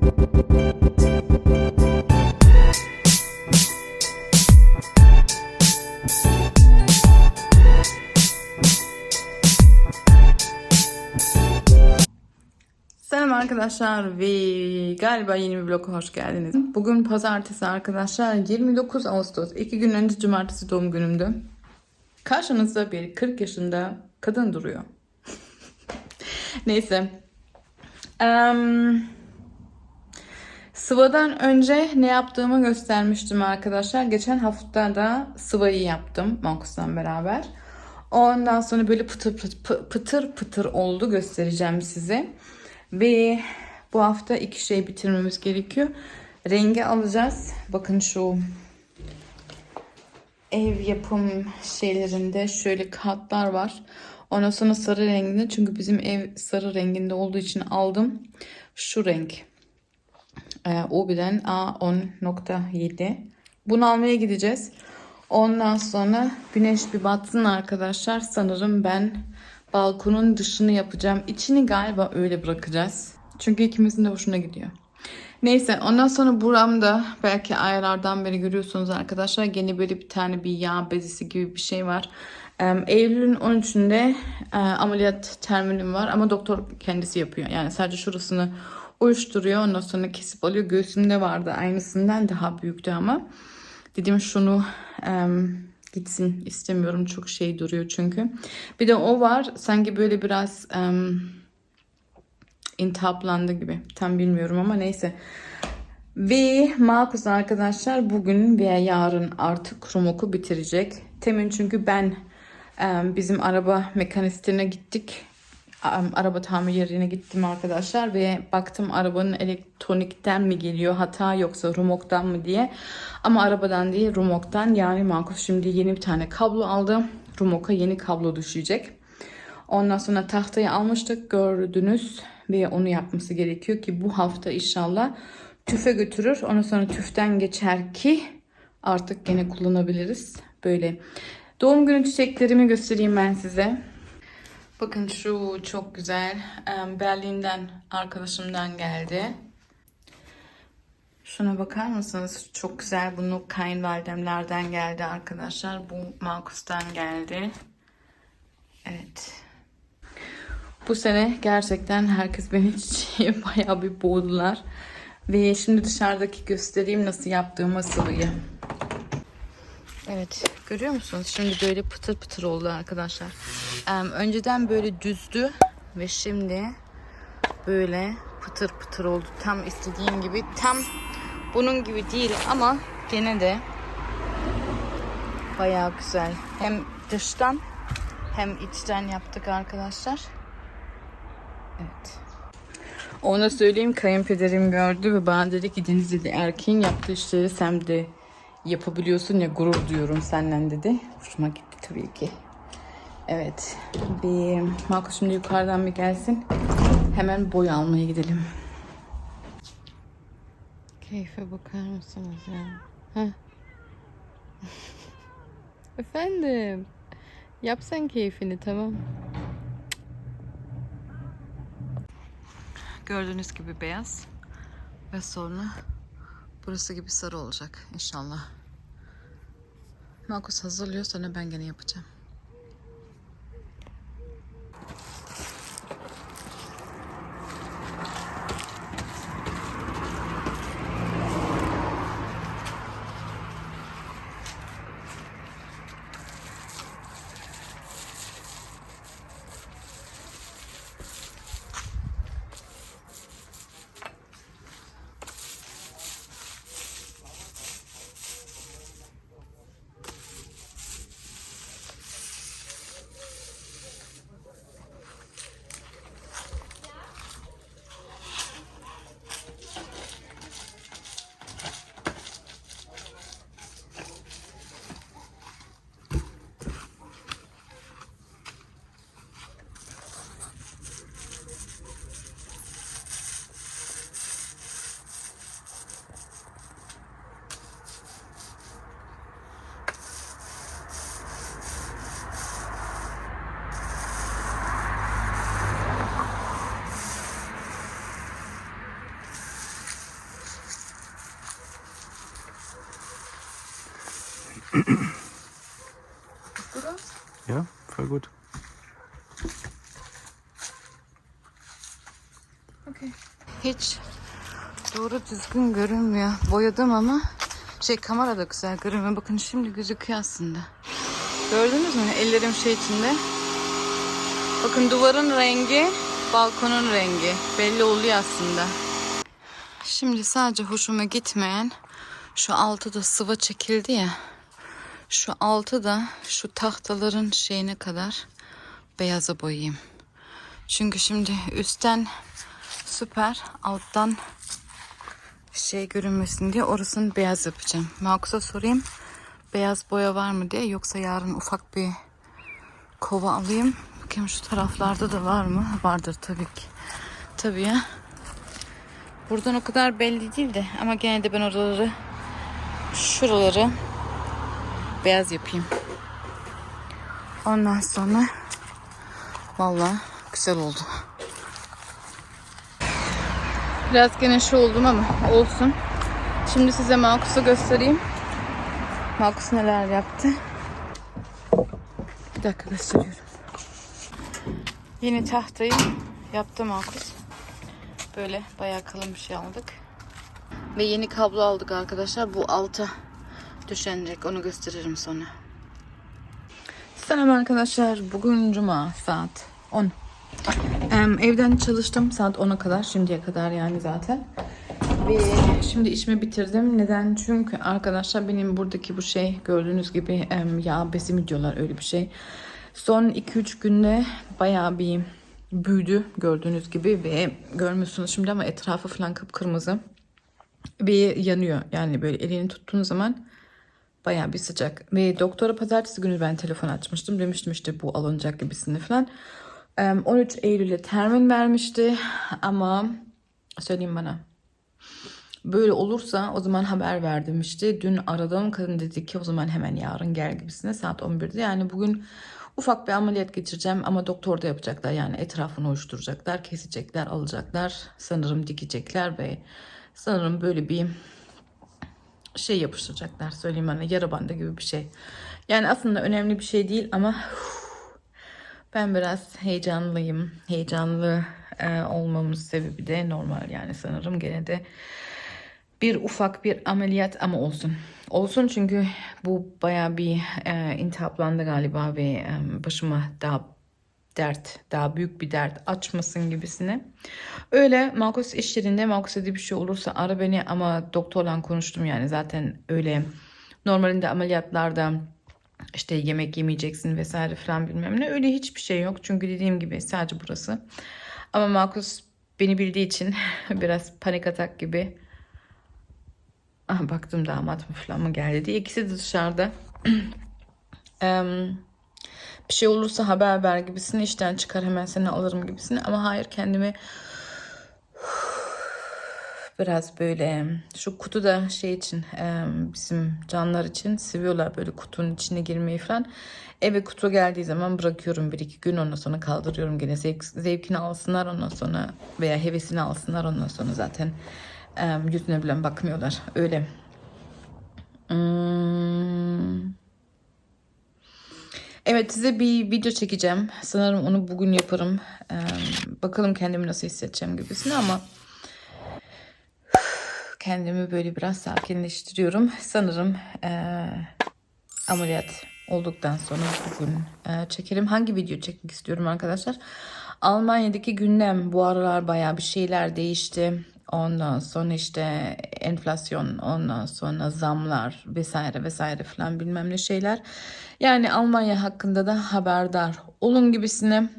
Selam arkadaşlar ve galiba yeni bir vloga hoş geldiniz. Bugün pazartesi arkadaşlar 29 Ağustos. 2 gün önce cumartesi doğum günümdü. Karşınızda bir 40 yaşında kadın duruyor. Neyse. Em, Sıvadan önce ne yaptığımı göstermiştim arkadaşlar. Geçen hafta da sıvayı yaptım Markus'la beraber. Ondan sonra böyle pıtır pıtır, pıtır pıtır oldu göstereceğim size. Ve bu hafta iki şey bitirmemiz gerekiyor. Rengi alacağız. Bakın şu ev yapım şeylerinde şöyle katlar var. Ondan sonra sarı renginde çünkü bizim ev sarı renginde olduğu için aldım. Şu renk. O bilen A10.7. Bunu almaya gideceğiz. Ondan sonra güneş bir batsın arkadaşlar. Sanırım ben balkonun dışını yapacağım. İçini galiba öyle bırakacağız. Çünkü ikimizin de hoşuna gidiyor. Neyse ondan sonra buramda belki aylardan beri görüyorsunuz arkadaşlar. Gene böyle bir tane bir yağ bezisi gibi bir şey var. Eylül'ün 13'ünde e, ameliyat terminim var ama doktor kendisi yapıyor. Yani sadece şurasını uyuşturuyor. Ondan sonra kesip alıyor. Göğsümde vardı aynısından daha büyüktü ama. Dedim şunu em, gitsin istemiyorum. Çok şey duruyor çünkü. Bir de o var. Sanki böyle biraz em, intihaplandı gibi. Tam bilmiyorum ama neyse. Ve Markus arkadaşlar bugün veya yarın artık Rumok'u bitirecek. Temin çünkü ben bizim araba mekanistine gittik. Araba tamir yerine gittim arkadaşlar ve baktım arabanın elektronikten mi geliyor hata yoksa Rumok'tan mı diye. Ama arabadan değil Rumok'tan yani Markus şimdi yeni bir tane kablo aldı. Rumok'a yeni kablo düşecek. Ondan sonra tahtayı almıştık gördünüz ve onu yapması gerekiyor ki bu hafta inşallah tüfe götürür. Ondan sonra tüften geçer ki artık gene kullanabiliriz. Böyle doğum günü çiçeklerimi göstereyim ben size. Bakın şu çok güzel. Berlin'den arkadaşımdan geldi. Şuna bakar mısınız? Çok güzel. Bunu kayınvalidemlerden geldi arkadaşlar. Bu Markus'tan geldi. Evet. Bu sene gerçekten herkes beni çiçeğe bayağı bir boğdular. Ve şimdi dışarıdaki göstereyim nasıl yaptığımı sıvıyı. Evet görüyor musunuz? Şimdi böyle pıtır pıtır oldu arkadaşlar. Em, önceden böyle düzdü ve şimdi böyle pıtır pıtır oldu. Tam istediğim gibi. Tam bunun gibi değil ama gene de bayağı güzel. Hem dıştan hem içten yaptık arkadaşlar. Evet. Ona söyleyeyim kayınpederim gördü ve bana dedi ki Deniz dedi erkeğin yaptığı işleri sen de yapabiliyorsun ya gurur duyuyorum senden dedi. Hoşuma gitti tabii ki. Evet. Bir Marco şimdi yukarıdan bir gelsin. Hemen boy almaya gidelim. Keyfe bakar mısınız ya? Heh. Efendim. Yap sen keyfini tamam. Gördüğünüz gibi beyaz. Ve sonra burası gibi sarı olacak inşallah. Markus hazırlıyor sonra ben gene yapacağım. Du das? Ja, voll gut. Okay. Hiç doğru düzgün görünmüyor. Boyadım ama şey kamerada güzel görünmüyor. Bakın şimdi gözüküyor aslında. Gördünüz mü? Ellerim şey içinde. Bakın duvarın rengi, balkonun rengi. Belli oluyor aslında. Şimdi sadece hoşuma gitmeyen şu altıda sıva çekildi ya. Şu altı da şu tahtaların şeyine kadar beyaza boyayayım. Çünkü şimdi üstten süper, alttan şey görünmesin diye orasını beyaz yapacağım. Markus'a sorayım beyaz boya var mı diye yoksa yarın ufak bir kova alayım. Bakayım şu taraflarda da var mı? Vardır tabii ki. Tabii ya. Buradan o kadar belli değil de ama gene de ben oraları şuraları beyaz yapayım. Ondan sonra vallahi güzel oldu. Biraz gene oldum ama olsun. Şimdi size Markus'u göstereyim. Markus neler yaptı. Bir dakika gösteriyorum. Yeni tahtayı yaptı Markus. Böyle bayağı kalın bir şey aldık. Ve yeni kablo aldık arkadaşlar. Bu alta düşenecek. Onu gösteririm sonra. Selam arkadaşlar. Bugün cuma saat 10. Em, evden çalıştım saat 10'a kadar. Şimdiye kadar yani zaten. Ve şimdi işimi bitirdim. Neden? Çünkü arkadaşlar benim buradaki bu şey gördüğünüz gibi yağ bezi mi diyorlar öyle bir şey. Son 2-3 günde bayağı bir büyüdü gördüğünüz gibi ve görmüyorsunuz şimdi ama etrafı falan kıpkırmızı ve yanıyor. Yani böyle elini tuttuğun zaman bayağı bir sıcak. Ve doktora pazartesi günü ben telefon açmıştım. Demiştim işte bu alınacak gibisini falan. Em, 13 Eylül'e termin vermişti ama söyleyeyim bana. Böyle olursa o zaman haber ver demişti. Dün aradım kadın dedi ki o zaman hemen yarın gel gibisine saat 11'de. Yani bugün ufak bir ameliyat geçireceğim ama doktorda yapacaklar. Yani etrafını oluşturacaklar, kesecekler, alacaklar. Sanırım dikecekler ve sanırım böyle bir şey yapıştıracaklar. Söyleyeyim bana yara bandı gibi bir şey. Yani aslında önemli bir şey değil ama ben biraz heyecanlıyım. Heyecanlı e, olmamın sebebi de normal yani sanırım gene de bir ufak bir ameliyat ama olsun. Olsun çünkü bu baya bir e, intihaplandı galiba ve e, başıma daha dert, daha büyük bir dert açmasın gibisine. Öyle Markus iş yerinde Markus'a bir şey olursa ara beni ama doktorla konuştum yani zaten öyle normalinde ameliyatlarda işte yemek yemeyeceksin vesaire falan bilmem ne öyle hiçbir şey yok. Çünkü dediğim gibi sadece burası. Ama Markus beni bildiği için biraz panik atak gibi Aha, baktım damat mı falan mı geldi diye. İkisi de dışarıda. Em, bir şey olursa haber ver gibisini işten çıkar hemen seni alırım gibisini. Ama hayır kendimi biraz böyle şu kutu da şey için em, bizim canlar için seviyorlar böyle kutunun içine girmeyi falan. Eve kutu geldiği zaman bırakıyorum bir iki gün ondan sonra kaldırıyorum gene zevk, zevkini alsınlar ondan sonra veya hevesini alsınlar ondan sonra zaten em, yüzüne bile bakmıyorlar öyle. Hmm. Evet size bir video çekeceğim. Sanırım onu bugün yaparım. Ee, bakalım kendimi nasıl hissedeceğim gibisini ama kendimi böyle biraz sakinleştiriyorum. Sanırım e, ameliyat olduktan sonra bugün e, çekelim. Hangi video çekmek istiyorum arkadaşlar? Almanya'daki gündem bu aralar bayağı bir şeyler değişti. Ondan sonra işte enflasyon, ondan sonra zamlar vesaire vesaire falan bilmem ne şeyler. Yani Almanya hakkında da haberdar olun gibisine.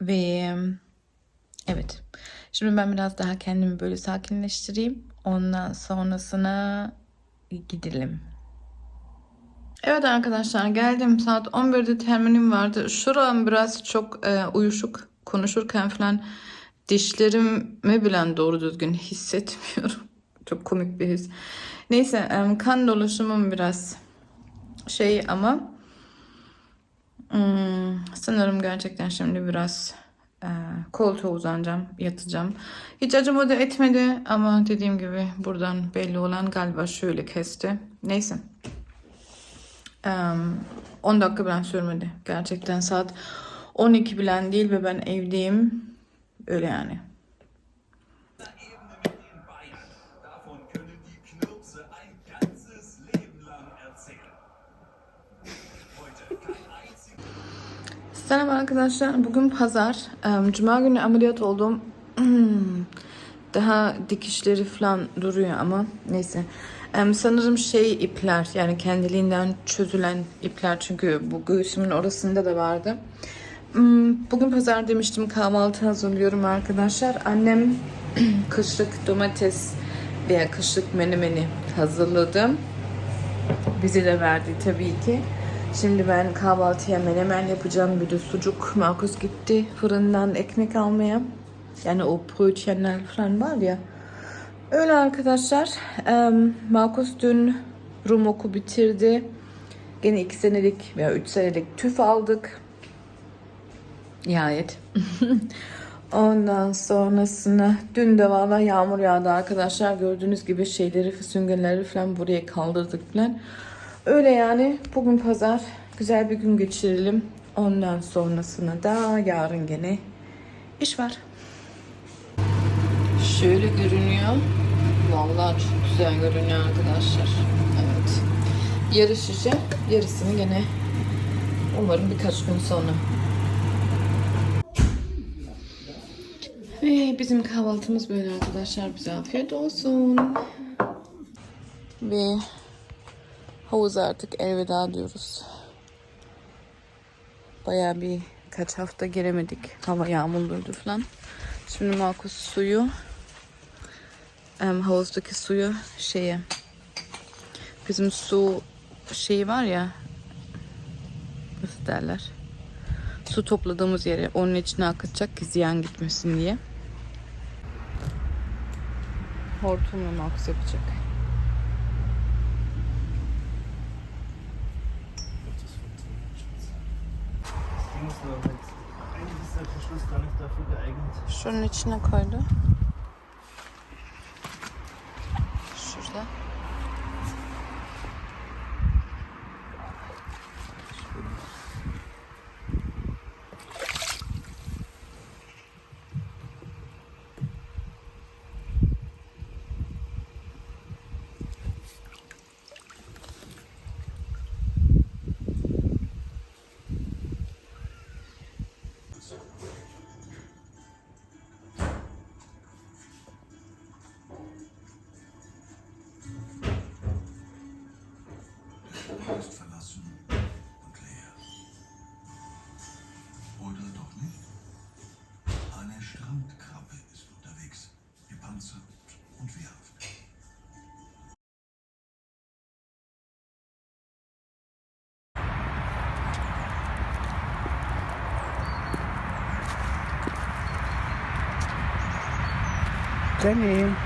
Ve evet. Şimdi ben biraz daha kendimi böyle sakinleştireyim. Ondan sonrasına gidelim. Evet arkadaşlar geldim. Saat 11'de terminim vardı. Şuram biraz çok e, uyuşuk. Konuşurken falan dişlerimi bile doğru düzgün hissetmiyorum. Çok komik bir his. Neyse kan dolaşımım biraz şey ama hmm, sanırım gerçekten şimdi biraz e, koltuğa uzanacağım, yatacağım. Hiç acımadı etmedi ama dediğim gibi buradan belli olan galiba şöyle kesti. Neyse. Em, 10 dakika bile sürmedi. Gerçekten saat 12 bilen değil ve ben evdeyim. Öyle yani. Selam arkadaşlar. Bugün pazar. Cuma günü ameliyat oldum. Daha dikişleri falan duruyor ama neyse. Sanırım şey ipler yani kendiliğinden çözülen ipler çünkü bu göğsümün orasında da vardı. Hmm, Bugün pazar demiştim kahvaltı hazırlıyorum arkadaşlar. Annem kışlık domates veya kışlık menemeni hazırladı. Bize de verdi tabii ki. Şimdi ben kahvaltıya menemen yapacağım. Bir de sucuk. Markus gitti fırından ekmek almaya. Yani o brötchenler falan var ya. Öyle arkadaşlar. Markus dün Rum oku bitirdi. Gene iki senelik veya üç senelik tüf aldık. Nihayet. Ondan sonrasında dün de valla yağmur yağdı arkadaşlar. Gördüğünüz gibi şeyleri, süngerleri falan buraya kaldırdık falan. Öyle yani bugün pazar güzel bir gün geçirelim. Ondan sonrasında da yarın gene iş var. Şöyle görünüyor. Vallahi çok güzel görünüyor arkadaşlar. Evet. Yarışacağım. Yarısını gene umarım birkaç gün sonra. Ve bizim kahvaltımız böyle arkadaşlar. Bize afiyet olsun. Ve havuza artık elveda diyoruz. Bayağı bir kaç hafta giremedik. Hava yağmurluydu falan. Şimdi Markus suyu havuzdaki suyu şeye bizim su şeyi var ya nasıl derler su topladığımız yere onun içine akıtacak ki ziyan gitmesin diye. Nicht dafür geeignet. Şunun içine koydu. What's her name?